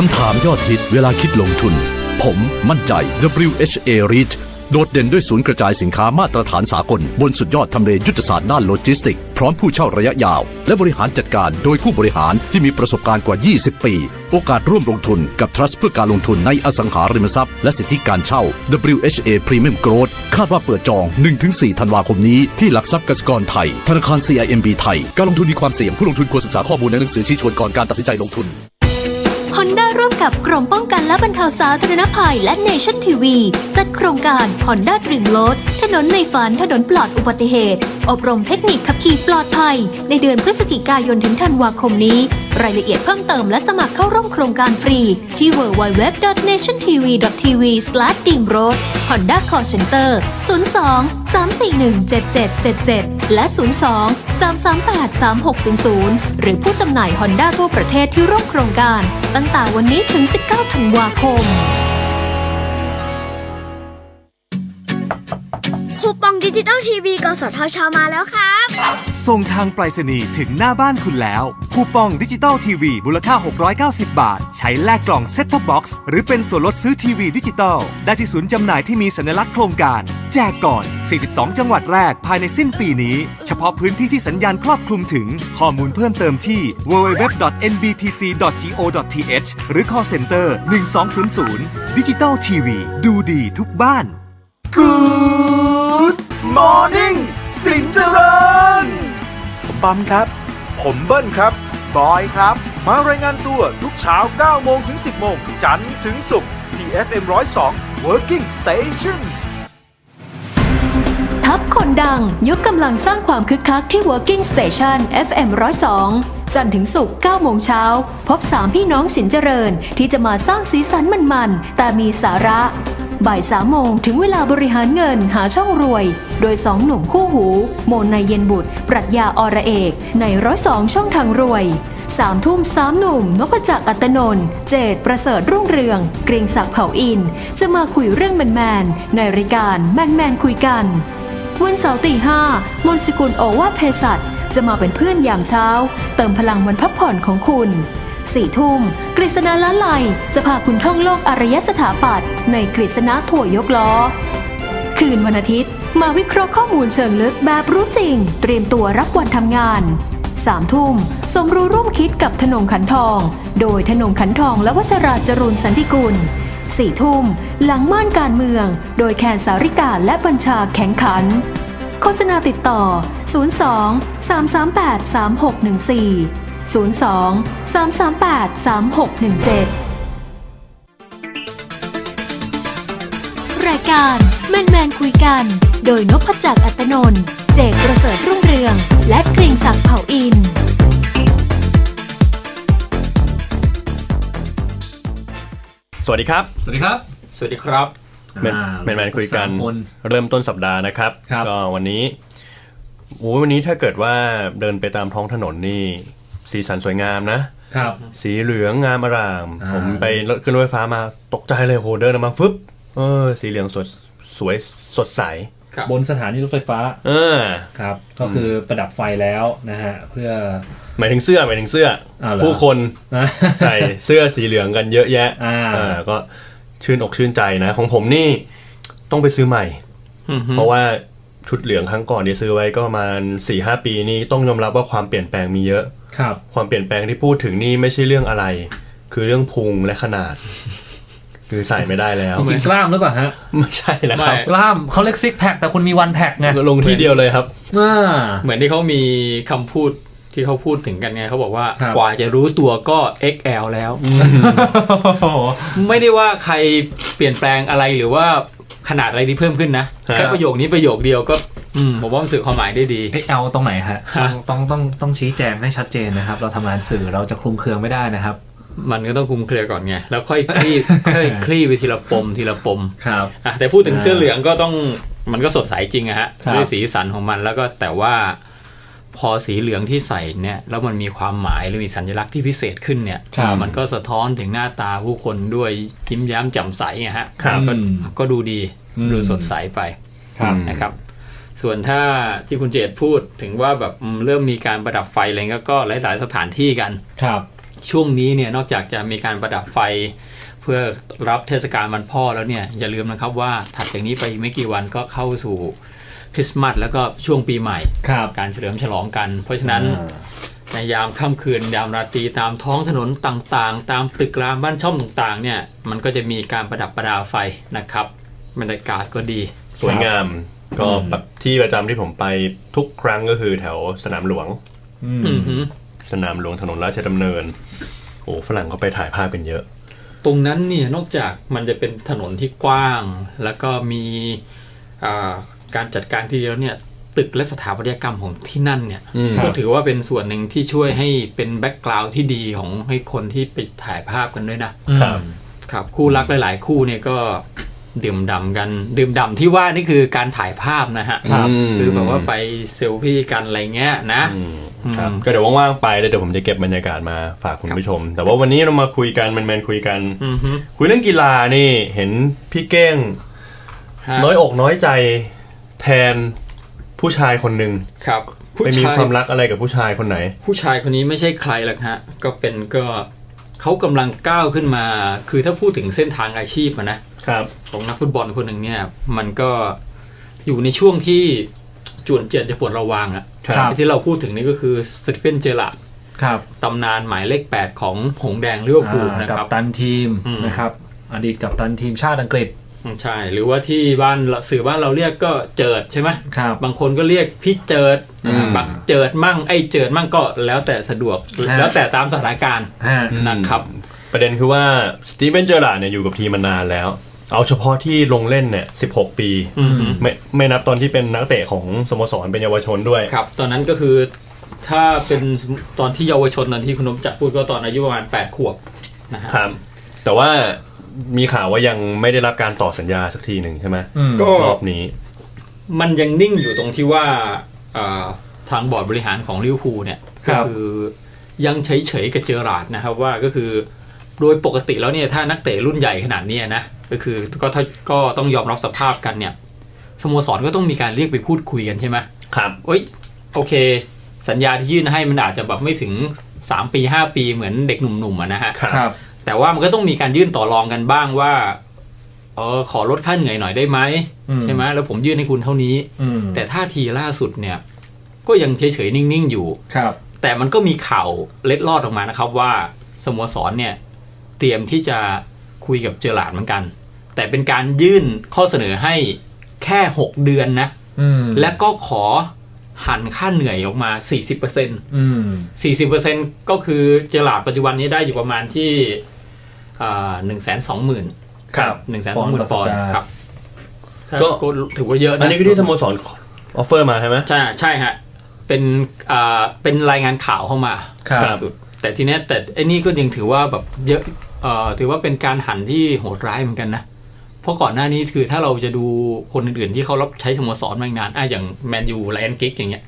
คำถามยอดฮิตเวลาคิดลงทุน ผมมั่นใจ WHA REIT โดดเด่นด้วยศูนย์กระจายสินค้ามาตรฐานสากล บนสุดยอดทำเลยุทธศาสตร์ด้านโลจิสติก พร้อมผู้เช่าระยะยาว และบริหารจัดการโดยผู้บริหารที่มีประสบการณ์กว่า 20 ปี โอกาสร่วมลงทุนกับ Trust เพื่อการลงทุนในอสังหาริมทรัพย์ และสิทธิการเช่า WHA Premium Growth คาดว่าเปิดจอง 1-4 ธันวาคมนี้ที่หลักทรัพย์กสิกรไทย ธนาคาร CIMB ไทย การลงทุนมีความเสี่ยงผู้ลงทุนควรศึกษาข้อมูลในหนังสือชี้ชวนก่อนการตัดสินใจลงทุน ฮอนด้าร่วมกับกรมป้องกันและบรรเทาสาธารณภัยและ Nation TV จัดโครงการ Honda Dream Road ถนนในฝันถนนปลอดอุบัติเหตุ อบรมเทคนิคขับขี่ปลอดภัย ในเดือนพฤศจิกายนถึงธันวาคมนี้ รายละเอียดเพิ่มเติมและสมัครเข้าร่วมโครงการฟรี ที่ www.nationtv.tv/dreamroad Honda Call Center 02 341 7777 และ 02 338 3600 หรือผู้จำหน่ายฮอนด้าทั่วประเทศที่ร่วมโครงการ ตั้งแต่วันนี้ถึง 19 ธันวาคม คูปองดิจิตอลทีวีกสทชมาแล้วครับ ส่งทางไปรษณีย์ถึงหน้าบ้านคุณแล้ว คูปองดิจิตอลทีวีมูลค่า 690 บาท ใช้แลกกล่องเซ็ตท็อปบ็อกซ์หรือเป็นส่วนลดซื้อทีวีดิจิตอลได้ที่ศูนย์จำหน่ายที่มีสัญลักษณ์โครงการ แจกก่อน 42 จังหวัดแรกภายในสิ้นปีนี้ เฉพาะพื้นที่ที่สัญญาณครอบคลุมถึงข้อมูลเพิ่มเติมที่ www.nbtc.go.th หรือ call center 1200ดิจิตอลทีวีดูดีทุกบ้าน Good Morning สินเจริญผมปั๊มครับ ผมเบิ้ลครับ บอยครับ มารายงานตัวทุกเช้า 9 โมงถึง 10 โมง จันทร์ถึงศุกร์ที่ FM 102 Working Station ทัพคนดังยกกำลังสร้างความคึกคักที่ Working Station FM 102 จันทร์ถึงศุกร์9โมงเช้า พบ 3 พี่น้องสินเจริญที่จะมาสร้างสีสันมันๆ แต่มีสาระ บ่าย3โมงถึงเวลาบริหารเงินหาช่องรวย โดย2หนุ่มคู่หู โมนนายเย็นบุตร ปรัชญาอระเอก ใน102ช่องทางรวยสามทุ่มสามหนุ่มนพจักรอัตนนท์เจดประเสริฐรุ่งเรือง เกรงศักดิ์เผ่าอิน จะมาคุยเรื่องแมนๆในรายการแมนแมนคุยกัน วันเสาร์ตีห้ามนสกุลโอวาเภสัชจะมาเป็นเพื่อนยามเช้า เติมพลังวันพักผ่อนของคุณ สี่ทุ่มกฤษณาละไลจะพาคุณท่องโลกอารยสถาปัตย์ในกฤษณะถั่วยกล้อ คืนวันอาทิตย์ มาวิเคราะห์ข้อมูลเชิงลึกแบบรู้จริง เตรียมตัวรับวันทำงานสามทุ่มสมรู้ร่วมคิดกับธนงขันทอง โดยธนงขันทองและวชราจรูนสันติกุลสี่ทุ่มหลังม่านการเมือง โดยแคนสาริกาและบัญชาแข็งขัน โฆษณาติดต่อ 02 338 3614 02 338 3617 รายการแมนแมนคุยกัน โดยนพจักรอัตนนท์เจกประเสริฐรุ่งเรือง และเกรงศักดิ์เผ่าอินสวัสดีครับ สวัสดีครับ สวัสดีครับแมนอ่าแมนแมนคุยกันสามคนเริ่มต้นสัปดาห์นะครับครับก็วันนี้โอ้ยวันนี้ถ้าเกิดว่าเดินไปตามท้องถนนนี่ สีสันสวยงามนะ ครับ สีเหลืองงามอร่าม อ่า ผมไปรถขึ้นรถไฟฟ้ามาตกใจเลยโหเดินออกมาฟึบเออ สีเหลืองสดสวยสดใสครับบนสถานีรถไฟฟ้าเออครับ ก็คือประดับไฟแล้วนะฮะเพื่อ หมายถึงเสื้อหมายถึงเสื้อ อ้าวเหรอ ผู้คนนะ ใส่เสื้อสีเหลืองกันเยอะแยะอ่า เออก็ชื่นอกชื่นใจนะ ของผมนี่ต้องไปซื้อใหม่ เพราะว่าชุดเหลืองครั้งก่อนที่ซื้อไว้ก็ประมาณ4ี่หปีนี้ต้องยอมรับว่าความเปลี่ยนแปลงมีเยอะ ครับ ความเปลี่ยนแปลงที่พูดถึงนี่ไม่ใช่เรื่องอะไร คือเรื่องพุงและขนาด คือใส่ไม่ได้แล้วจริงๆกล้ามหรือเปล่าฮะ ไม่ใช่นะครับไม่กล้ามเขาเรียกซิกแพคแต่คุณมีวันแพคไงลงที่เดียวเลยครับอ่าเหมือนที่เขามีคำพูดที่เขาพูดถึงกันไงเขาบอกว่าครับกว่าจะรู้ตัวก็ XL แล้วโอ้โหไม่ได้ว่าใครเปลี่ยนแปลงอะไรหรือว่าขนาดอะไรที่เพิ่มขึ้นนะครับแค่ประโยคนี้ประโยคเดียวก็ อืมผมว่ามันสื่อความหมายได้ดีเอ็กเอลตรงไหนฮะฮะต้องต้องต้องต้องชี้แจงให้ชัดเจนนะครับ เราทำงานสื่อเราจะคลุมเครือไม่ได้นะครับ มันก็ต้องคุมเครือก่อนไงแล้วค่อยคลี่ค่อยคลี่ไปทีละปมทีละปมครับอะแต่พูดถึงเสื้อเหลืองก็ต้องมันก็สดใสจริงอะฮะครับด้วยสีสันของมันแล้วก็แต่ว่าพอสีเหลืองที่ใส่เนี่ยแล้วมันมีความหมายหรือมีสัญลักษณ์ที่พิเศษขึ้นเนี่ยครับมันก็สะท้อนถึงหน้าตาผู้คนด้วยยิ้มแย้มแจ่มใสอะฮะครับก็อืมก็ดูดีอืมดูสดใสไปครับนะครับ ส่วนถ้าที่คุณเจตพูดถึงว่าแบบอืมเริ่มมีการประดับไฟอะไรเงี้ยก็หลาย ๆ สถานที่กันครับเช่วงนี้เนี่ยนอกจากจะมีการประดับไฟ เพื่อรับเทศกาลวันพ่อแล้วเนี่ยอย่าลืมนะครับว่าถัดจากนี้ไปอีกไม่กี่วันก็เข้าสู่คริสต์มาสแล้วก็ช่วงปีใหม่ครับการเฉลิมฉลองกัน เพราะฉะนั้นในยามค่ำคืนยามราตรีตามท้องถนนต่างๆ ตามตึกรามบ้านช่องต่างๆเนี่ยมันก็จะมีการประดับประดาไฟนะครับบรรยากาศก็ดี สวยงาม ก็แบบที่ประจำที่ผมไปทุกครั้งก็คือแถวสนามหลวงอือหือสนามหลวงถนนราชดำเนินโอ้ฝรั่งเขาไปถ่ายภาพกันเยอะ ตรงนั้นเนี่ยนอกจากมันจะเป็นถนนที่กว้าง แล้วก็มีอ่าการจัดการที่แล้วเนี่ยตึกและสถาปัตยกรรมของที่นั่นเนี่ยอืมก็ถือว่าเป็นส่วนหนึ่งที่ช่วยให้เป็นแบ็กกราวด์ที่ดีของให้คนที่ไปถ่ายภาพกันด้วยนะครับ ครับคู่รักหลาย ๆ คู่เนี่ยก็ ดื่มด่ำกัน ดื่มด่ำที่ว่านี่คือการถ่ายภาพนะฮะครับคือแบบว่าไปเซลฟี่กันอะไรเงี้ยนะครับก็เดี๋ยวว่างๆไปแล้วเดี๋ยวผมจะเก็บบรรยากาศมาฝากคุณผู้ชม แต่ว่าวันนี้เรามาคุยกันแมนๆคุยกันอือฮึคุยเรื่องกีฬานี่เห็นพี่เก้งฮะน้อยอกน้อยใจแทนผู้ชายคนหนึ่งครับผู้ไปมีชายความรักอะไรกับผู้ชายคนไหน ผู้ชายคนนี้ไม่ใช่ใครหรอกฮะ ก็เป็นก็เขากำลังก้าวขึ้นมา คือถ้าพูดถึงเส้นทางอาชีพอะนะ ครับ ของนักฟุตบอลคนหนึ่งเนี่ย มันก็อยู่ในช่วงที่จวนเจียนจะปวดระวังอะครับ ที่เราพูดถึงนี่ก็คือสตีเฟนเจอร์ลาร์ดครับตำนานหมายเลข 8 ของหงส์แดงลิเวอร์พูลอ่านะกัครับตันทีมอืมนะครับ อดีตกับตันทีมชาติอังกฤษใช่ หรือว่าที่บ้านเราสื่อบ้านเราเรียกก็เจิดใช่ไหมครับ บางคนก็เรียกพี่เจิดอืมบักเจิดมั่งไอ้เจิดมั่งก็แล้วแต่สะดวกฮะแล้วแต่ตามสถานการณ์ฮะนะครับประเด็นคือว่าสตีเวนเจอร์ลาร์ดเนี่ยอยู่กับทีมมานานแล้ว เอาเฉพาะที่ลงเล่นเนี่ย16ปีอืมไม่ไม่นับตอนที่เป็นนักเตะของสโมสรเป็นเยาวชนด้วยครับ ตอนนั้นก็คือถ้าเป็นตอนที่เยาวชนตอนที่คุณนมจักรพูดก็ตอนอายุประมาณ8ขวบนะฮะครับ แต่ว่ามีข่าวว่ายังไม่ได้รับการต่อสัญญาสักทีหนึ่งใช่ไหมอืมก็รอบนี้ มันยังนิ่งอยู่ตรงที่ว่าอ่าทางบอร์ดบริหารของลิเวอร์พูลเนี่ยครัก็บคือยังเฉยๆกับเจอราร์ดนะครับว่าก็คือโดยปกติแล้วเนี่ยถ้านักเตะรุ่นใหญ่ขนาดเนี้ยนะ ก็คือก็ถ้าก็ต้องยอมรับสภาพกันเนี่ยสโมสรก็ต้องมีการเรียกไปพูดคุยกันใช่ไหมครับเอ้ยโอเค สัญญาที่ยื่นให้มันอาจจะแบบไม่ถึง 3 ปี 5 ปีเหมือนเด็กหนุ่มๆอะนะฮะครับครับ แต่ว่ามันก็ต้องมีการยื่นต่อรองกันบ้างว่าเออขอลดค่าเหนื่อยหน่อยได้ไหมอืมใช่ไหมแล้วผมยื่นให้คุณเท่านี้อืมแต่ท่าทีล่าสุดเนี่ย ก็ยังเฉยๆนิ่งๆอยู่ครับ แต่มันก็มีข่าวเล็ดลอดออกมานะครับว่าสโมสรเนี่ย เตรียมที่จะ คุยกับเจอหลาร์ดเหมือนกัน แต่เป็นการยื่นข้อเสนอให้แค่ 6 เดือนนะอืมและก็ขอหันค่าเหนื่อยออกมา 40%อืม40%ก็คือเจอหลาร์ดปัจจุบันนี้ได้อยู่ประมาณที่หนึ่งแสนสองหมื่นครับหนึ่งแสนสองหมื่นปปออนนด์ด์ต่อสัปดาห์ครับก็ก็ถือว่าเยอะนะ อันนี้คือที่สโมสรออฟเฟอร์มาใช่ไหมใช่ใช่ฮะ เป็นอ่าเป็นรายงานข่าวเข้ามาครับล่าสุด แต่ทีเนี้ยแต่ไอ้นี่ก็ยังถือว่าแบบเยอะเอ่อ ถือว่าเป็นการหันที่โหดร้ายเหมือนกันนะ เพราะก่อนหน้านี้คือถ้าเราจะดูคนอื่นๆที่เขารับใช้สโมสรมาอีกนานอะอย่างแมนยูไลออนกิกอย่างเงี้ย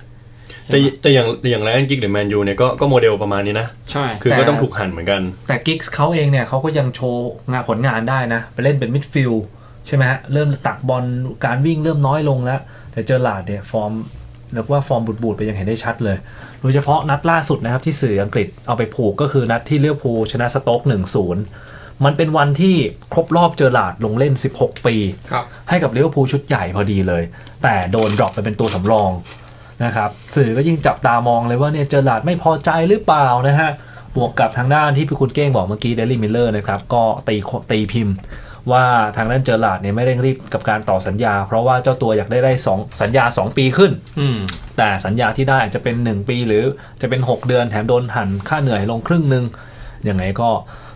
แต่แต่อย่างอย่างไรอันกิกหรือแมนยูเนี่ยก็ก็โมเดลประมาณนี้นะ ใช่ คือแต่ก็ต้องถูกหั่นเหมือนกัน แต่กิกส์เขาเองเนี่ยเขาก็ยังโชว์งานผลงานได้นะ ไปเล่นเป็นมิดฟิลด์ใช่ไหมฮะ เริ่มตักบอลการวิ่งเริ่มน้อยลงแล้ว แต่เจอหลาดเนี่ย ฟอร์ม เรียกว่าฟอร์มบูดๆไปยังเห็นได้ชัดเลย โดยเฉพาะนัดล่าสุดนะครับที่สื่ออังกฤษเอาไปผูกก็คือนัดที่เลี้ยวภูลชนะสโต๊ก1-0 มันเป็นวันที่ครบรอบเจอหลาดลงเล่น 16 ปีครับให้กับลิเวอร์พูลชุดใหญ่พอดีเลย แต่โดนดรอปไปเป็นตัวสำรองนะครับสื่อก็ยิ่งจับตามองเลยว่าเนี่ยเจอหลาดไม่พอใจหรือเปล่านะฮะบวกกับทางด้านที่พี่คุณเก้งบอกเมื่อกี้เดลี่มิลเลอร์นะครับก็ตีตีพิมพ์ ว่าทางด้านเจอหลาดเนี่ยไม่เร่งรีบกับการต่อสัญญา เพราะว่าเจ้าตัวอยากได้ได้สองสัญญา 2 ปีขึ้นอืมแต่สัญญาที่ได้อาจจะเป็น 1 ปีหรือจะเป็น 6 เดือนแถมโดนหันค่าเหนื่อยลงครึ่งหนึ่งยังไงก็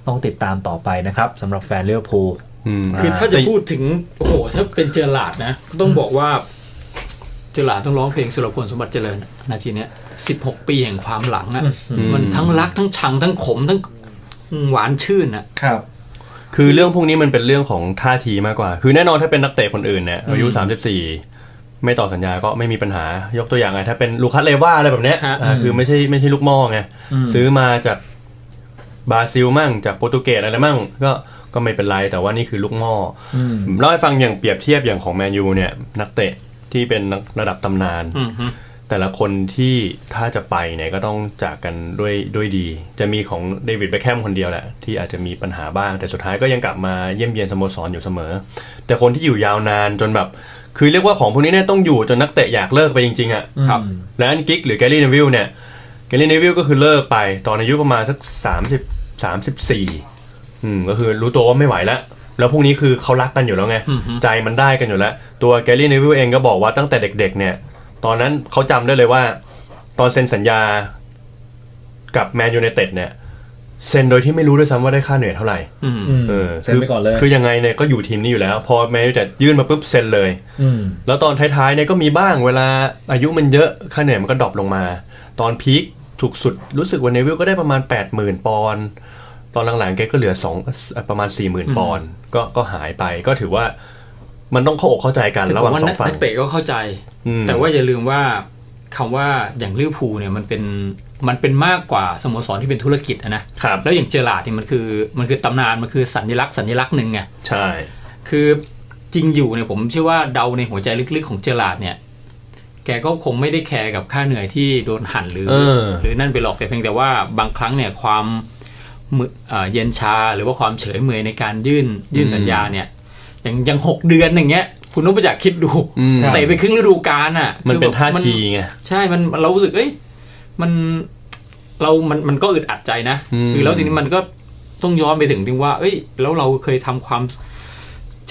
ต้องติดตามต่อไปนะครับสำหรับแฟนลิเวอร์พูลอืมคือถ้าจะแต่พูดถึง โอ้โห ถ้าเป็นเจอหลาดนะก็ต้องบอกว่า เจอหลาดต้องร้องเพลงสุรพลสมบัติเจริญอะนาทีเนี้ยสิบหกปีแห่งความหลังอะมันทั้งรักทั้งชังทั้งขมทั้งหวานชื่นอะครับ คือเรื่องพวกนี้มันเป็นเรื่องของท่าทีมากกว่า คือแน่นอนถ้าเป็นนักเตะคนอื่นเนี่ยอายุ 34 ไม่ต่อสัญญาก็ไม่มีปัญหายกตัวอย่างไงถ้าเป็นลูคัสเลว่าอะไรแบบเนี้ยฮะอ่าคือไม่ใช่ไม่ใช่ลูกหม้อไงอืมซื้อมาจากบราซิลมั่งจากโปรตุเกสอะไรมั่งก็ก็ไม่เป็นไรแต่ว่านี่คือลูกหม้ออืมผมเล่าให้ฟังอย่างเปรียบเทียบอย่างของแมนยูเนี่ยนักเตะที่เป็นนักระดับตำนานอืมฮึ แแต่ละคนที่ถ้าจะไปเนี่ยก็ต้องจากกันด้วยด้วยดี จะมีของเดวิดเบคแฮมคนเดียวแหละ ที่อาจจะมีปัญหาบ้าง แต่สุดท้ายก็ยังกลับมาเยี่ยมเยียนสโมสรอยู่เสมอ แต่คนที่อยู่ยาวนานจนแบบ คือเรียกว่าของพวกนี้เนี่ยต้องอยู่จนนักเตะอยากเลิกไปจริงๆอะ่ะครับและอันกิกหรือแกลลี่เนวิลเนี่ยแกลลี่เนวิลก็คือเลิกไปตอนอายุประมาณสัก30 34อืมก็คือรู้ตัวว่าไม่ไหวแล้วแล้วพวกนี้คือเขารักกันอยู่แล้วไง ใจมันได้กันอยู่แล้ว ตัวแกลลี่เนวิลเองก็บอกว่าตั้งแต่เด็กๆเนี่ย ตอนนั้นเขาจำได้เลยว่า ตอนเซ็นสัญญากับแมนยูไนเต็ดเนี่ยเซ็นโดยที่ไม่รู้ด้วยซ้ำว่าได้ค่าเหนื่อยเท่าไหร่อืมอืมเออเซ็นไปก่อนเลย คือยังไงเนี่ยก็อยู่ทีมนี้อยู่แล้ว พอแมนยูจะยื่นมาปุ๊บเซ็นเลยอืมแล้วตอนท้ายๆเนี่ยก็มีบ้างเวลาอายุมันเยอะค่าเหนื่อยมันก็ดรอปลงมา ตอนพีคถูกสุดรู้สึกว่าเนวิลก็ได้ประมาณ 80,000 ปอนด์ตอนหลังๆแกก็เหลือสองประมาณ 40,000 ปอนด์ก็ก็หายไปก็ถือว่า มันต้องเข้าอกเข้าใจกันแต่ระหผว่ามงว่าสอนังกฝั่งนักเตะก็เข้าใจอืมแต่ว่าอย่าลืมว่าคำว่าอย่างลิเวอร์พูลเนี่ยมันเป็นมันเป็นมากกว่าสโมสรที่เป็นธุรกิจอะนะครับแล้วอย่างเจอราร์ดเนี่ยมันคือมันคือตำนานมันคือสัญลักษณ์สัญลักษณ์หนึ่งไงใช่ คือจริงอยู่เนี่ยผมเชื่อว่าเดาในหัวใจลึกๆของเจอราร์ดเนี่ย แกก็คงไม่ได้แคร์กับค่าเหนื่อยที่โดนหั่นหรือเออหรือนั่นไปหรอกแต่เพียงแต่ว่าบางครั้งเนี่ยความมือเอ่อเย็นชาหรือว่าความเฉยเมยในการยื่นยื่นสัญญาเนี่ย อย่างอย่างหกเดือนอย่างเงี้ย คุณต้องไปจากคิดดูอืม เตะไปครึ่งฤดูกาลอะมันเป็นคือแบบท่าทีไง ใช่มันเรารู้สึกเอ้ยมันเรามันมันก็อึดอัดใจนะอืม คือแล้วทีนี้มันก็ต้องย้อนไปถึงที่ว่า เอ้ย แล้วเราเคยทำความ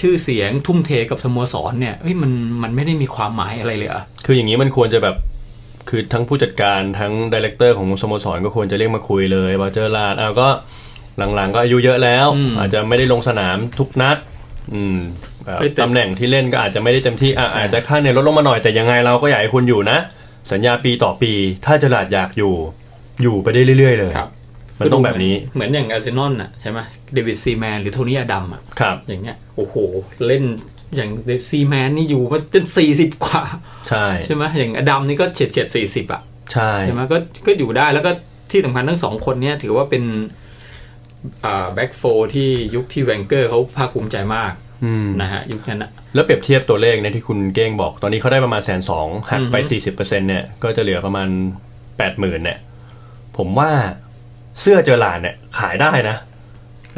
ชื่อเสียงทุ่มเทกับสโมสรเนี่ยเอ้ยมันมันไม่ได้มีความหมายอะไรเลยเหรอะ คืออย่างนี้มันควรจะแบบคือทั้งผู้จัดการทั้งดีเลกเตอร์ของสโมสรก็ควรจะเรียกมาคุยเลยว่าเจอลาดเอาก็หลังๆก็อายุเยอะแล้วอาจจะไม่ได้ลงสนามทุกนัด อืมแบบตำแหน่งที่เล่นก็อาจจะไม่ได้เต็มที่อะอาจจะค่าเหนื่อยลดลงมาหน่อยแต่ยังไงเราก็อยากให้คุณอยู่นะ สัญญาปีต่อปี ถ้าเจอลาดอยากอยู่ อยู่ไปได้เรื่อย ๆ เลยครับมันต้องแบบนี้เหมือนอย่างอาร์เซนอลน่ะใช่ไหมเดวิดซีแมนหรือโทนี่อดัมอะครับอย่างเงี้ยโอ้โห เล่นอย่างเดวิดซีแมนนี่อยู่มาจนสี่สิบกว่า ใช่ใช่ไหมอย่างอดัมนี่ก็เฉียดเฉียดสี่สิบอะใช่ใช่ไหมก็ก็อยู่ได้แล้วก็ที่สำคัญทั้งสองคนเนี้ยถือว่าเป็นอ่า แบ็กโฟที่ยุคที่แวนเกอร์เขาภาคภูมิใจมากอืมนะฮะยุคนั้นนะแล้วเปรียบเทียบตัวเลขเนี่ยที่คุณเก้งบอก ตอนนี้เขาได้ประมาณแสนสองหักไปอือฮึสี่สิบเปอร์เซ็นเนี่ยก็จะเหลือประมาณแปดหมื่นเนี่ยผมว่าเสื้อเจอหลานเนี่ยขายได้นะ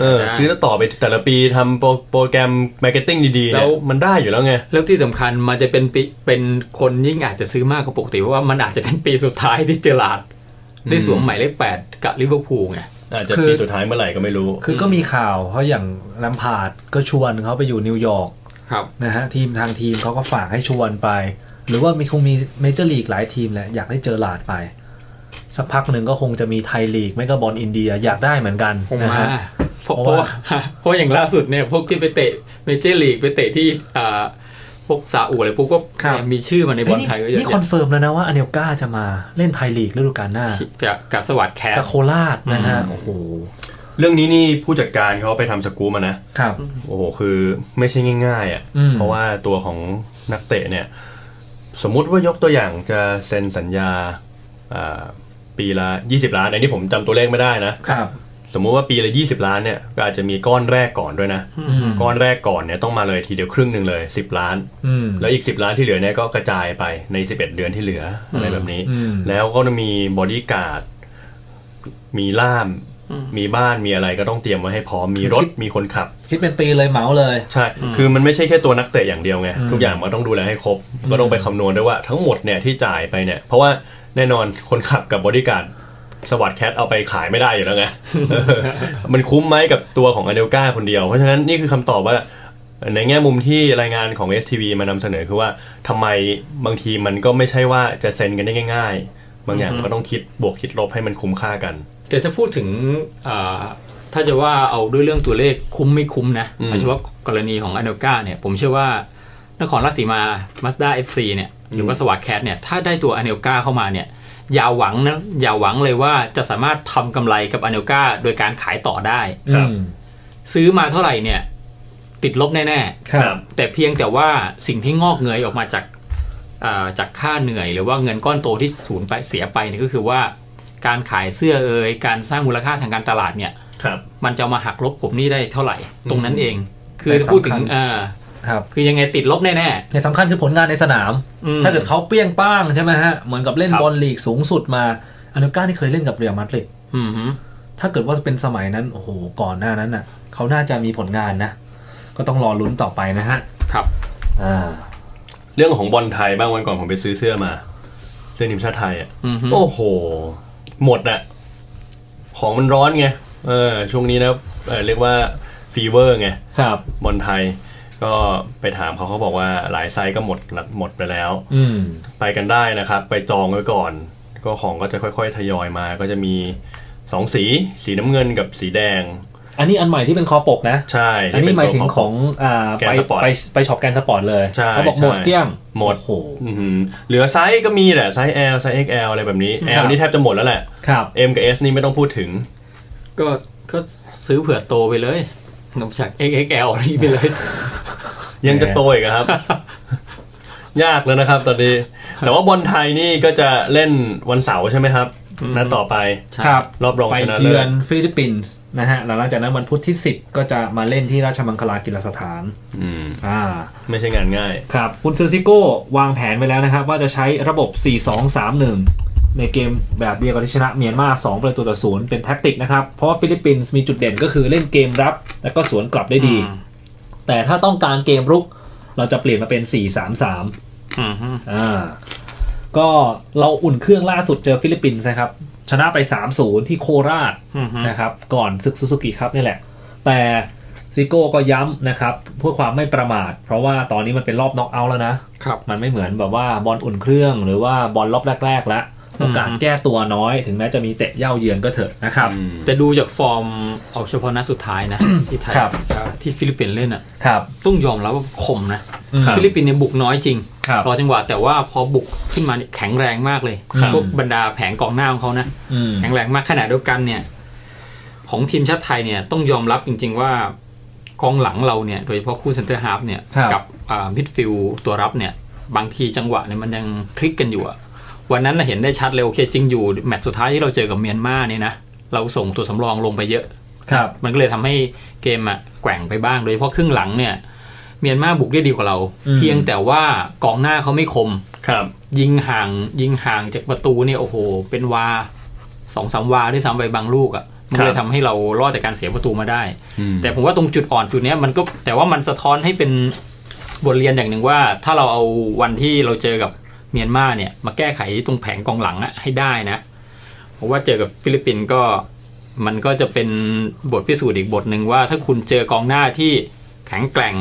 เออคือถ้าต่อไปแต่ละปีทำโปรโปรแกรมมาร์เก็ตติ้งดีๆเนี่ยมันได้อยู่แล้วไง แล้วที่สำคัญมันจะเป็นปีเป็นคนยิ่งอาจจะซื้อมากกว่าปกติเพราะว่ามันอาจจะเป็นปีสุดท้ายที่เจอราร์ดได้สวมหมายเลขแปดกับลิเวอร์พูลไง อาจจะคือปีสุดท้ายเมื่อไหร่ก็ไม่รู้ คือก็มีข่าวเพราะอย่างแลมพาร์ดก็ชวนเขาไปอยู่นิวยอร์กครับนะฮะทีมทางทีมเขาก็ฝากให้ชวนไป หรือว่ามีคงมีเมเจอร์ลีกหลายทีมแหละอยากให้เจอหลาดไป สักพักหนึ่งก็คงจะมีไทยลีกไม่ก็บอลอินเดียอยากได้เหมือนกันผมนะมาฮะเพราะเพเพราะราะว่าว่าเพราะอย่างล่าสุดเนี่ยพวกที่ไปเตะเมเจอร์ลีกไปเตะที่อ่า พวกซาอุอะไรพวกก็ครับมีชื่อมาในบอลไทยก็เยอะนี่คอนเฟิร์มแล้วนะว่าอเนลกาจะมาเล่นไทยลีกฤดูกาลหน้าจากกาสวัสดแคสกับโคราชนะฮะโอ้โหเรื่องนี้นี่ผู้จัดการเขาไปทำสกู๊ปมานะครับโอ้โหคือไม่ใช่ง่ายๆอะอืมเพราะว่าตัวของนักเตะเนี่ย สมมุติว่ายกตัวอย่างจะเซ็นสัญญาอ่าปีละ 20 ล้านอันนี้ผมจำตัวเลขไม่ได้นะครับ สมมุติว่าปีละ 20 ล้านเนี่ยก็อาจจะมีก้อนแรกก่อนด้วยนะ ก้อนแรกก่อนเนี่ยต้องมาเลยทีเดียวครึ่งหนึ่งเลย 10 ล้านอืมแล้วอีก 10 ล้านที่เหลือเนี่ยก็กระจายไปใน 11 เดือนที่เหลืออะไรแบบนี้อืมแล้วก็จะมีบอดี้การ์ดมีล่าม มีบ้านมีอะไรก็ต้องเตรียมไว้ให้พร้อมมีรถมีคนขับ คิดเป็นปีเลยเหมาเลย ใช่ คือมันไม่ใช่แค่ตัวนักเตะอย่างเดียวไงอืมทุกอย่างมันต้องดูแลให้ครบก็ต้องไปคำนวณด้วยว่าทั้งหมดเนี่ยที่จ่ายไปเนี่ยเพราะว่าแน่นอนคนขับกับบอดี้การ์ด สวัสดแคทเอาไปขายไม่ได้อยู่แล้วไงเออมันคุ้มไหมกับตัวของอเนลกาคนเดียว เพราะฉะนั้นนี่คือคำตอบว่าในแง่มุมที่รายงานของ STV มานำเสนอคือว่าทำไมบางทีมันก็ไม่ใช่ว่าจะเซ็นกันได้ง่าย ๆ บางอย่างก็ต้องคิดบวกคิดลบให้มันคุ้มค่ากัน แต่ถ้าพูดถึงอ่าถ้าจะว่าเอาด้วยเรื่องตัวเลขคุ้มไม่คุ้มนะอืมโดยเฉพาะกรณีของอเนลกาเนี่ยผมเชื่อว่านครราชสีมามาสด้าเอฟซีเนี่ยหรือว่าสวัสดแคทเนี่ยถ้าได้ตัวอเนลกาเข้ามาเนี่ย อย่าหวังนะอย่าหวังเลยว่าจะสามารถทำกำไรกับอเนลกาโดยการขายต่อได้ครับอืมซื้อมาเท่าไหร่เนี่ย ติดลบแน่ครับๆแต่เพียงแต่ว่าสิ่งที่งอกเงยออกมาจากอ่าจากค่าเหนื่อย หรือว่าเงินก้อนโตที่สูญไปเสียไปเนี่ยก็คือว่า การขายเสื้อเอ่ยการสร้างมูลค่าทางการตลาดเนี่ยครับ มันจะเอามาหักลบผมนี่ได้เท่าไหร่ ตรงนั้นเอง คือแต่ถ้าพูดถึสำคังญเอ่อ ครับคือยังไงติดลบแน่ในสำคัญคือผลงานในสนามอืมถ้าเกิดเขาเปรี้ยงป้างใช่ไหมฮะ เหมือนกับเล่นครับบอลลีกสูงสุดมาอันเดก้าที่เคยเล่นกับเรียลมาดริดๆอืมฮึถ้าเกิดว่าเป็นสมัยนั้นโอ้โหก่อนหน้านั้นน่ะเขาน่าจะมีผลงานนะ ก็ต้องรอลุ้นต่อไปนะฮะครับอ่าเรื่องของบอลไทยบ้างวันก่อนผมไปซื้อเสื้อมา เสื้อทีมชาติไทยอะอืมฮึโอ้โห หมดอะ ของมันร้อนไงเออช่วงนี้นะเออเรียกว่าฟีเวอร์ไงครับบอลไทย ก็ไปถามเขาเขาบอกว่าหลายไซส์ก็หมดหมดไปแล้วอืมไปกันได้นะครับ ไปจองไว้ก่อน ก็ของก็จะค่อย ๆ ทยอยมา ก็จะมีสองสี สีน้ำเงินกับสีแดง อันนี้อันใหม่ที่เป็นคอปกนะ ใช่ อันนี้เป็หมายถึงตัวของอ่าแกนไปสปอร์ตไปไปช็อปแกนสปอร์ตเลยใช่เขาบอกใช่หมดเกลี้ยงหมดโอ้โหอื้อหือเหลือไซส์ก็มีแหละไซส์ L ไซส์ XL อะไรแบบนี้ครั L บนี่แทบจะหมดแล้วแหละครับ M กับ S นี่ไม่ต้องพูดถึง ก็ก็ซื้อเผื่อโตไปเลยนอกจาก XXL อะไรไปเลย ยังจะโตอีกอะครับ ยากแล้วนะครับ ตอนนี้ แต่ว่าบอลไทยนี่ก็จะเล่นวันเสาร์ใช่ไหมครับอืมนัดต่อไปใช่ครับรอบรองไปชนะเยืเลิอศนฟิลิปปินส์นะฮะแล้วหลังจากนั้นวันพุธที่ 10 ก็จะมาเล่นที่ราชมังคลากีฬาสถานอืมอ่า ไม่ใช่งานง่าย ครับ คุณซูซิโก้วางแผนไว้แล้วนะครับ ว่าจะใช้ระบบ 4-2-3-1 ในเกมแบบเดียวกับที่ชนะเมียนมา2ประตูต่อศูนย์เป็นแท็กติกนะครับ เพราะว่าฟิลิปปินส์มีจุดเด่นก็คือเล่นเกมรับ แล้วก็สวนกลับได้ดีอืม แต่ถ้าต้องการเกมรุก เราจะเปลี่ยนมาเป็น 4-3-3อืมฮึอ่าก็เราอุ่นเครื่องล่าสุดเจอฟิลิปปินส์นะครับ ชนะไป 3-0 ที่โคราชอืมฮึนะครับ ก่อนศึกซูซูกิครับนี่แหละ แต่ซิโก้ก็ย้ำนะครับเพื่อความไม่ประมาท เพราะว่าตอนนี้มันเป็นรอบน็อกเอาท์แล้วนะครับ มันไม่เหมือนแบบว่าบอลอุ่นเครื่องหรือว่าบอลรอบแรก ๆ แล้ว โอกาสแก้ตัวน้อย ถึงแม้จะมีเตะเย่าเยือนก็เถอะนะครับ แต่ดูจากฟอร์มเอาเฉพาะนัดสุดท้ายนะ ที่ไทยครับอ่าที่ฟิลิปปินส์เล่นอะครับต้องยอมรับว่าคมนะครับฟิลิปปินส์เนี่ยบุกน้อยจริงครับรอจังหวะแต่ว่าพอบุกขึ้นมาเนี่ยแข็งแรงมากเลยครับพวกบรรดาแผงกองหน้าของเขานะอืมแข็งแรงมากขณะเดียวกันเนี่ย ของทีมชาติไทยเนี่ยต้องยอมรับจริง ๆ ว่ากองหลังเราเนี่ยโดยเฉพาะคู่เซนเตอร์ฮาร์ฟเนี่ยครับกับมิดฟิลตัวรับเนี่ยบางทีจังหวะเนี่ยมันยังคลิกกันอยู่อะ วันนั้นเราเห็นได้ชัดเลยโอเคจริงอยู่แมตช์สุดท้ายที่เราเจอกับเมียนมาเนี่ยนะเราส่งตัวสำรองลงไปเยอะครับ มันก็เลยทำให้เกมอะแกว่งไปบ้างโดยเฉพาะครึ่งหลังเนี่ยเมียนมาบุกได้ดีกว่าเราอืมเพียงแต่ว่ากองหน้าเขาไม่คมครับ ยิงห่างยิงห่างจากประตูเนี่ยโอ้โห เป็นวาสองสามวาด้วยซ้ำไปบางลูกอะ่ะมันก็เลยทำให้เรารอดจากการเสียประตูมาได้อืมแต่ผมว่าตรงจุดอ่อนจุดเนี้ยมันก็แต่ว่ามันสะท้อนให้เป็นบทเรียนอย่างหนึ่งว่า ถ้าเราเอาวันที่เราเจอกับ เมียนมาเนี่ยมาแก้ไขตรงแผงกองหลังอะให้ได้นะ เพราะว่าเจอกับฟิลิปปินส์ก็มันก็จะเป็นบทพิสูจน์อีกบทหนึ่งว่า ถ้าคุณเจอกองหน้าที่แข็งแกร่ง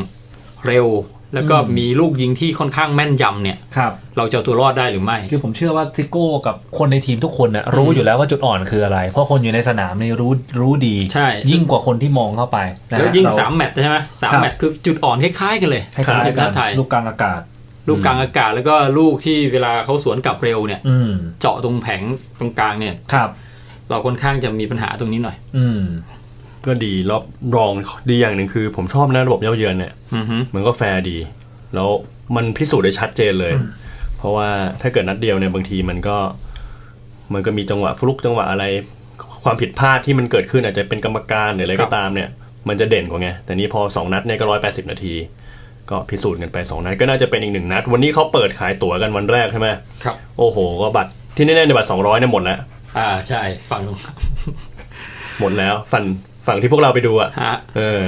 เร็ว แล้วก็อืมมีลูกยิงที่ค่อนข้างแม่นยำเนี่ยครับเราจะเอาตัวรอดได้หรือไม่ คือผมเชื่อว่าซิโก้กับคนในทีมทุกคนนะรู้อยู่แล้วว่าจุดอ่อนคืออะไร เพราะคนอยู่ในสนามนี่รู้รู้ดีใช่ยิ่งกว่าคนที่มองเข้าไปนะฮะแล้วยิงเรสามแมตช์ใช่ไหมสามครับแมตช์คือจุดอ่อนคล้ายๆกันเลยให้ของคล้าทียมกัชานติไทยลูกกลางอากาศ ลูกกลางอากาศแล้วก็ลูกที่เวลาเขาสวนกลับเร็วเนี่ยอืมเจาะตรงแผงตรงกลางเนี่ยครับ เราค่อนข้างจะมีปัญหาตรงนี้หน่อย อืมก็ดีรอบรองดีอย่างหนึ่งคือ ผมชอบนะระบบเย้าเยือนเนี่ยอือฮึมันก็แฟร์ดี แล้วมันพิสูจน์ได้ชัดเจนเลย เพราะว่าถ้าเกิดนัดเดียวเนี่ยบางทีมันก็ มันก็มีจังหวะฟลุกจังหวะอะไร ความผิดพลาดที่มันเกิดขึ้นอาจจะเป็นกรรมการหรืออะไรก็ตามเนี่ย มันจะเด่นกว่าไงแต่นี่พอ2นัดเนี่ยก็ร้อยแปดสิบนาที ก็พิสูจน์กันไป2นัดก็น่าจะเป็นอีกหนึ่งนัด วันนี้เขาเปิดขายตั๋วกันวันแรกใช่ไหมครับโอ้โห ก็บัตรที่แน่ๆในบัตร200เนี่ยหมดแล้ว อ่าใช่ฝั่งตรงหมดแล้วฝั่งฝั่งที่พวกเราไปดูอะฮะเออ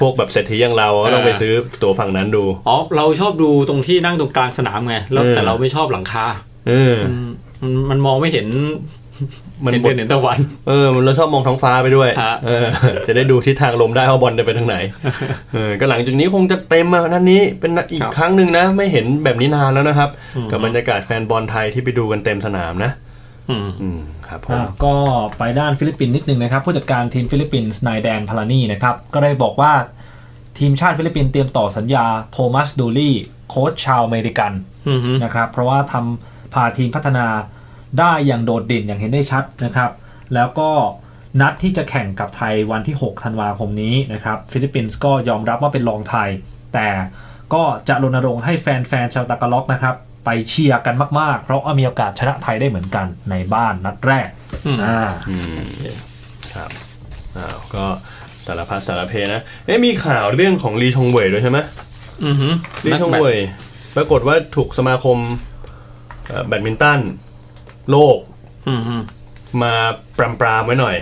พวกแบบเศรษฐีอย่างเราก็ต้องไปซื้อตั๋วฝั่งนั้นดูอ๋อเราชอบดูตรงที่นั่งตรงกลางสนามไงแล้วเออแต่เราไม่ชอบหลังคาเออมันมันมันมองไม่เห็น มันเห็นบเดืดอนเห็นตะวัน เออ มันเราชอบมองท้องฟ้าไปด้วยฮะเออ จะได้ดูทิศทางลมได้ว่าบอลจะไปทางไหน เออ ก็หลังจากนี้คงจะเต็มมานัดนี้เป็นนัดอีกครับครั้งหนึ่งนะ ไม่เห็นแบบนี้นานแล้วนะครับอืมกับบรรยากาศแฟนบอลไทยที่ไปดูกันเต็มสนามนะ อืมอืมครับผมอ่าก็ไปด้านฟิลิปปินส์นิดนึงนะครับ ผู้จัดการทีมฟิลิปปินส์นายแดนพารานีนะครับ ก็ได้บอกว่าทีมชาติฟิลิปปินส์เตรียมต่อสัญญาโทมัสดูลี่โค้ชชาวอเมริกันอือฮึนะครับ เพราะว่าทำพาทีมพัฒนา ได้อย่างโดดเด่นอย่างเห็นได้ชัดนะครับ แล้วก็นัดที่จะแข่งกับไทยวันที่ 6 ธันวาคมนี้นะครับ ฟิลิปปินส์ก็ยอมรับว่าเป็นรองไทย แต่ก็จะรณรงค์ให้แฟนๆชาวตากาล็อกนะครับ ไปเชียร์กันมากๆ เพราะว่ามีโอกาสชนะไทยได้เหมือนกันในบ้านนัดแรกอืมอ่าอืมครับอ้าวก็สารพัดสารเพนะเอ๊ะมีข่าวเรื่องของลีชงเวยด้วยใช่ไหมอือฮึลีนักชงแบดเวยปรากฏว่าถูกสมาคมเอ่อแบดมินตัน โลกอืมฮึมาปรามปรามๆไว้หน่อย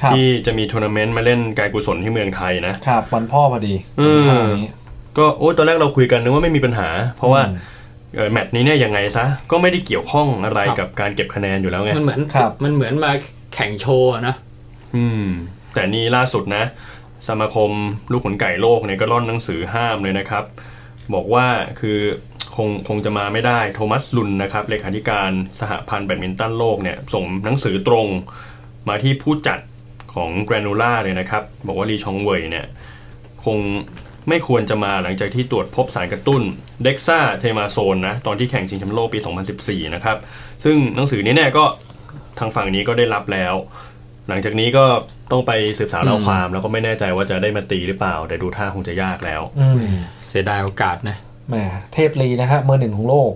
ครับที่จะมีทัวร์นาเมนต์มาเล่นการกุศลที่เมืองไทยนะครับวันพ่อพอดีอืมวันนี้ก็โอ้ยตอนแรกเราคุยกันนึกว่าไม่มีปัญหา เพราะว่าอืมเอ่อแมตช์นี้เนี่ยยังไงซะ ก็ไม่ได้เกี่ยวข้องอะไรกับการเก็บคะแนนอยู่แล้วไงมันเหมือนครับมันเหมือนมาแข่งโชว์อะนะอืม แต่นี่ล่าสุดนะ สมาคมลูกขนไก่โลกเนี่ยก็ร่อนหนังสือห้ามเลยนะครับ บอกว่าคือคงคงจะมาไม่ได้โทมัสลุนนะครับเลขาธิการสหพันธ์แบดมินตันโลกเนี่ยส่งหนังสือตรงมาที่ผู้จัดของแกรนูล่าเลยนะครับ บอกว่าลีชองเวยเนี่ยคงไม่ควรจะมาหลังจากที่ตรวจพบสารกระตุ้นเด็กซ่าเทมาโซนนะตอนที่แข่งชิงแชมป์โลกปี 2014 นะครับ ซึ่งหนังสือนี้เนี่ยก็ทางฝั่งนี้ก็ได้รับแล้ว หลังจากนี้ก็ต้องไปสืบสาวเล่าความ แล้วก็ไม่แน่ใจว่าจะได้มาตีหรือเปล่า แต่ดูท่าคงจะยากแล้วอืมเสียดายโอกาสนะแหมเทพลีนะฮะมือหนึ่งของโลก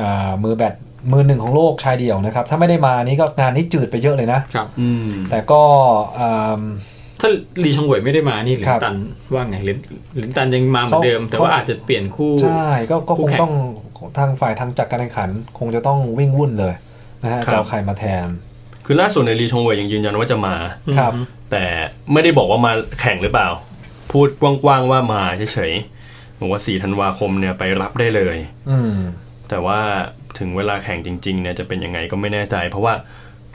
อ่ามือแบดมือหนึ่งของโลกชายเดี่ยวนะครับ ถ้าไม่ได้มานี่ก็งานนี้จืดไปเยอะเลยนะครับอืมแต่ก็อ่าถ้าลีชองเวยไม่ได้มานี่หลิครันบตันว่าไงหลินหลินตันยังมาเหมือนเดิมเขาแต่ว่าอาจจะเปลี่ยนคู่ใช่ก็ก็คู่คงแข่งต้องทางฝ่ายทางจัดการแข่งขัน คงจะต้องวิ่งวุ่นเลยนะฮะครับจะเอาใครมาแทน คือล่าสุดในยลีชองเวยยังยืนยันว่าจะมา ครับอืมแต่ไม่ได้บอกว่ามาแข่งหรือเปล่า พูดกว้างๆว่ามาเฉยๆบอกว่า 4 ธันวาคมเนี่ยไปรับได้เลย อืม แต่ว่าถึงเวลาแข่งจริงๆเนี่ยจะเป็นยังไงก็ไม่แน่ใจ เพราะว่า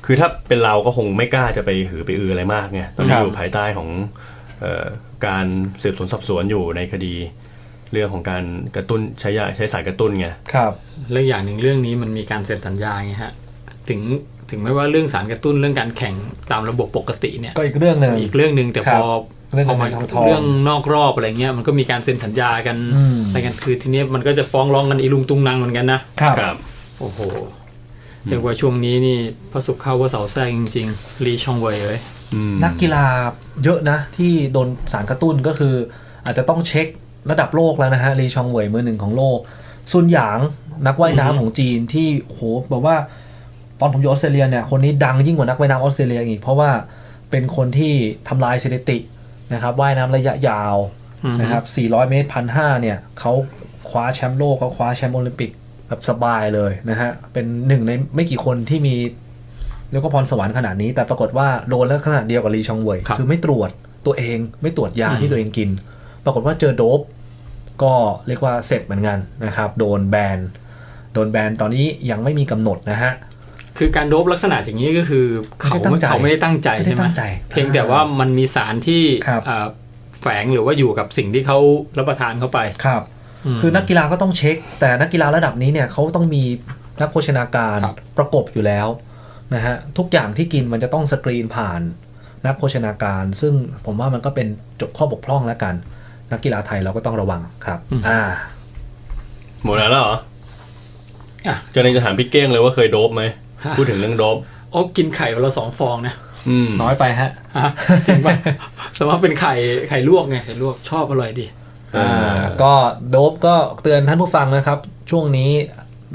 คือถ้าเป็นเราก็คงไม่กล้าจะไปหือไปอืออะไรมากไงตอนครันี้บอยู่ภายใต้ของเออการสืบสวนสอบสวนอยู่ในคดี เรื่องของการกระตุ้นใช้ยาใช้สารกระตุ้นไง ครับ แล้วอย่างหนึ่งเรื่องนี้มันมีการเซ็นสัญญาไงฮะ ถึง ถึงไม่ว่าเรื่องสารกระตุ้นเรื่องการแข่งตามระบบปกติเนี่ยก็อีกเรื่องหนึ่งอีกเรื่องหนึ่งแต่ครัพบอเรื่องพอมาเงินทองทองเรื่องนอกรอบอะไรเงี้ยมันก็มีการเซ็นสัญญากันอืมอะไรกันคือทีเนี้ยมันก็จะฟ้องร้องกันอีลุงตุงนางเหมือนกันนะครับครับโอ้โหเรียกว่าช่วงนี้นี่พระสุขเข้าว่าเสาแทรกจริงๆลีชองเวยเลยอืมนักกีฬาเยอะนะที่โดนสารกระตุ้นก็คือ อาจจะต้องเช็คระดับโลกแล้วนะฮะลีชองเหวยมือหนึ่งของโลกซุนหยางนักว่ายน้ำของจีนที่โหแบบว่า ตอนผมอยู่ออสเตรเลียเนี่ยคนนี้ดังยิ่งกว่านักว่ายน้ำออสเตรเลียอีก เพราะว่าเป็นคนที่ทำลายสถิตินะครับว่ายน้ำระยะยาวอือฮึนะครับ 400 เมตรพันห้าเนี่ยเขาคว้าแชมป์โลกเขาคว้าแชมป์โอลิมปิกแบบสบายเลยนะฮะ เป็นหนึ่งในไม่กี่คนที่มีเรียกว่าพรสวรรค์ขนาดนี้ แต่ปรากฏว่าโดนแล้วขนาดเดียวกับลีชองเวยครับคือไม่ตรวจตัวเองไม่ตรวจยาอืมที่ตัวเองกิน ปรากฏว่าเจอโดบก็เรียกว่าเสร็จเหมือนกันนะครับ โดนแบน โดนแบนตอนนี้ยังไม่มีกำหนดนะฮะ คือการโดบลักษณะอย่างนี้ก็คือ เขาไม่ได้ตั้งใจเขาไม่ได้ตั้งใจไม่ได้ใช่ไหมตั้งใจเพียงแต่ว่ามันมีสารที่ครับอ่าแฝงหรือว่าอยู่กับสิ่งที่เขารับประทานเข้าไปครับมคือนักกีฬาก็ต้องเช็ค แต่นักกีฬาระดับนี้เนี่ยเขาต้องมีนักโภชนาการครับประกบอยู่แล้วนะฮะทุกอย่างที่กินมันจะต้องสกรีนผ่านนักโภชนาการ ซึ่งผมว่ามันก็เป็นจุดข้อบกพร่องแล้วกัน นักกีฬาไทยเราก็ต้องระวังครับอ่าหมดแล้วเหรออะกำลังจะถามพี่เก้งเลยว่าเคยโดบไหมฮะ พูดถึงเรื่องโดบโอ้กินไข่วันละสองฟองนะอืมน้อยไปฮะฮะจริงป่ะแต่ว่าเป็นไข่ไข่ลวกไงไข่ลวกชอบอร่อยดีอ่าก็โดบก็เตือนท่านผู้ฟังนะครับ ช่วงนี้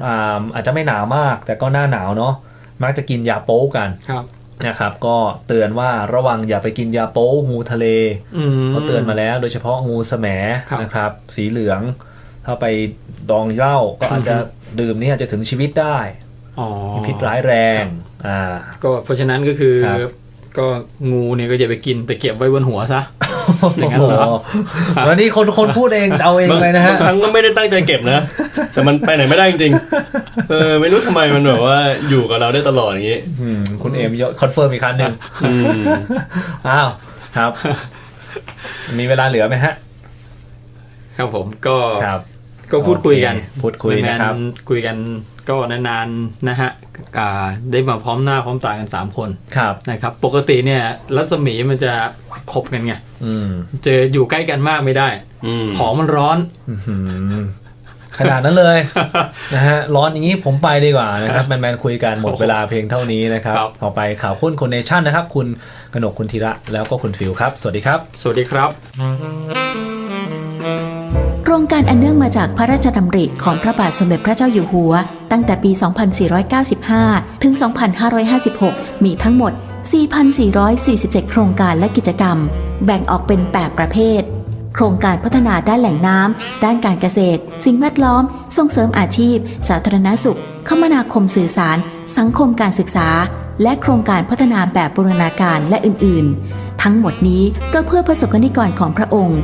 อ่าอาจจะไม่หนาวมาก แต่ก็หน้าหนาวเนาะมักจะกินยาโป๊กันครับนะครับ ก็เตือนว่าระวังอย่าไปกินยาโป๊งูทะเลอืมเขาเตือนมาแล้ว โดยเฉพาะงูแสมครับนะครับ สีเหลือง ถ้าไปดองเหล้าก็อาจจะอือฮึดื่มนี่อาจจะถึงชีวิตได้อ๋อ มีพิษร้ายแรงอ่าก็เพราะฉะนั้นก็คือครับก็งูเนี่ยก็อย่าไปกินแต่เก็บไว้บนหัวซะอย่างนั้นโอ้เหรอโหแล้วนี่คนคนพูดเองเอาเองบางเลยนะฮะบางครั้งก็ไม่ได้ตั้งใจเก็บนะ แต่มันไปไหนไม่ได้จริงๆเออไม่รู้ทำไมมันแบบว่าอยู่กับเราได้ตลอดอย่างนี้อืมคุณเอมคอนเฟิร์มอีกครั้งหนึ่งอืมอ้าวครับ มีเวลาเหลือไหมฮะ ครับผมก็ครับก็พูดคุยกันโอเคพูดคุยนะครับแมๆคุยกัน ก็นานๆนะฮะอ่าได้มาพร้อมหน้าพร้อมตากัน 3 คนครับนะครับ ปกติเนี่ยรัศมีมันจะคบกันไงอืมเจออยู่ใกล้กันมากไม่ได้อืมของมันร้อนอื้อหือขนาดนั้นเลยนะฮะร้อนอย่างนี้ผมไปดีกว่านะครับแมนๆคุยกันหมดเวลาเพียงเท่านี้นะครับครับต่อไปข่าวคุ้นคนเนชั่นนะครับ คุณกนกคุณธีระแล้วก็คุณฟิวครับ สวัสดีครับ สวัสดีครับโครงการอันเนื่องมาจากพระราชดำริของพระบาทสมเด็จพระเจ้าอยู่หัว ตั้งแต่ปี 2495 ถึง 2556 มีทั้งหมด 4,447 โครงการและกิจกรรม แบ่งออกเป็น 8 ประเภท โครงการพัฒนาด้านแหล่งน้ำ ด้านการเกษตร สิ่งแวดล้อม ส่งเสริมอาชีพ สาธารณสุข คมนาคมสื่อสาร สังคมการศึกษา และโครงการพัฒนาแบบบูรณาการและอื่น ๆ ทั้งหมดนี้ก็เพื่อประสกนิกรของพระองค์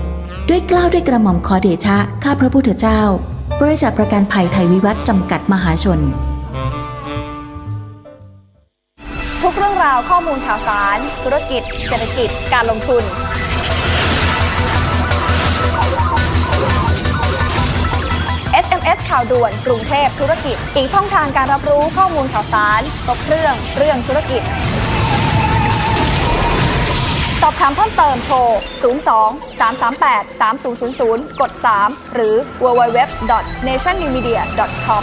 ด้วยกล้าวด้วยกระหม่อมขอเดชะ ข้าพระพุทธเจ้า บริษัทประกันภัยไทยวิวัฒน์จำกัดมหาชน ทุกเรื่องราวข้อมูลข่าวสาร ธุรกิจ เศรษฐกิจการลงทุน SMS ข่าวด่วนกรุงเทพธุรกิจ อีกช่องทางการรับรู้ข้อมูลข่าวสารครบเครื่องเรื่องธุรกิจ อบถามเพิ่มเติมโทร 02 338 3000 กด 3 หรือ www.nationnewmedia.com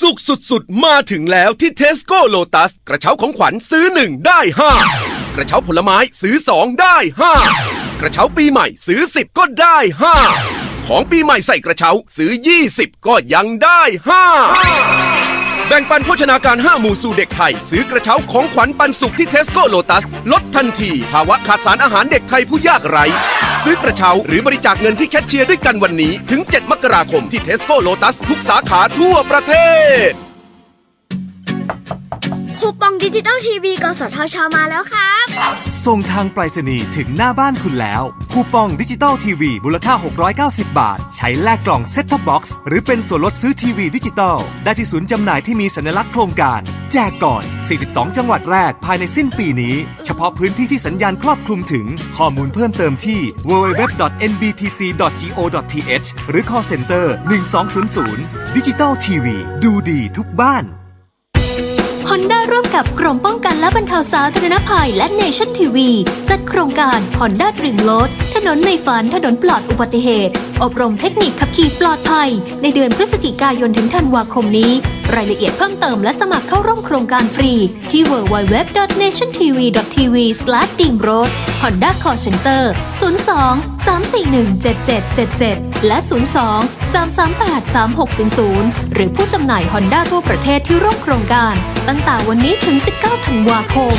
สุขสุดๆ มาถึงแล้วที่เทสโก้โลตัส กระเช้าของขวัญซื้อ 1 ได้ 5 กระเช้าผลไม้ซื้อ 2 ได้ 5 กระเช้าปีใหม่ซื้อ 10 ก็ได้ 5 ของปีใหม่ใส่กระเช้าซื้อ 20 ก็ยังได้ 5 แบ่งปันโภชนาการ 5 หมู่สู่เด็กไทย ซื้อกระเช้าของขวัญปันสุขที่เทสโก้โลตัส ลดทันที ภาวะขาดสารอาหารเด็กไทยผู้ยากไร้ ซื้อกระเช้าหรือบริจาคเงินที่แคชเชียร์ด้วยกันวันนี้ ถึง 7 มกราคมที่เทสโก้โลตัส ทุกสาขาทั่วประเทศ คูปองดิจิตอลทีวีกสทชมาแล้วครับ ส่งทางไปรษณีย์ถึงหน้าบ้านคุณแล้ว คูปองดิจิตอลทีวีมูลค่า 690 บาท ใช้แลกกล่องเซ็ตท็อปบ็อกซ์หรือเป็นส่วนลดซื้อทีวีดิจิตอลได้ที่ศูนย์จำหน่ายที่มีสัญลักษณ์โครงการ แจกก่อน 42 จังหวัดแรกภายในสิ้นปีนี้ เฉพาะพื้นที่ที่สัญญาณครอบคลุมถึงข้อมูลเพิ่มเติมที่ www.nbtc.go.th หรือ call center 1200 ดิจิตอลทีวีดูดีทุกบ้าน ฮอนด้าร่วมกับกรมป้องกันและบรรเทาสาธารณภัยและเนชั่นทีวีจัดโครงการ Honda Dream Road ถนนในฝันถนนปลอดอุบัติเหตุ อบรมเทคนิคขับขี่ปลอดภัย ในเดือนพฤศจิกายนถึงธันวาคมนี้ รายละเอียดเพิ่มเติมและสมัครเข้าร่วมโครงการฟรี ที่ www.nationtv.tv/dreamroad Honda Call Center 02 341 7777 และ 02 338 3600 หรือผู้จำหน่าย Honda ทั่วประเทศที่ร่วมโครงการ ตั้งแต่วันนี้ถึง 19 ธันวาคม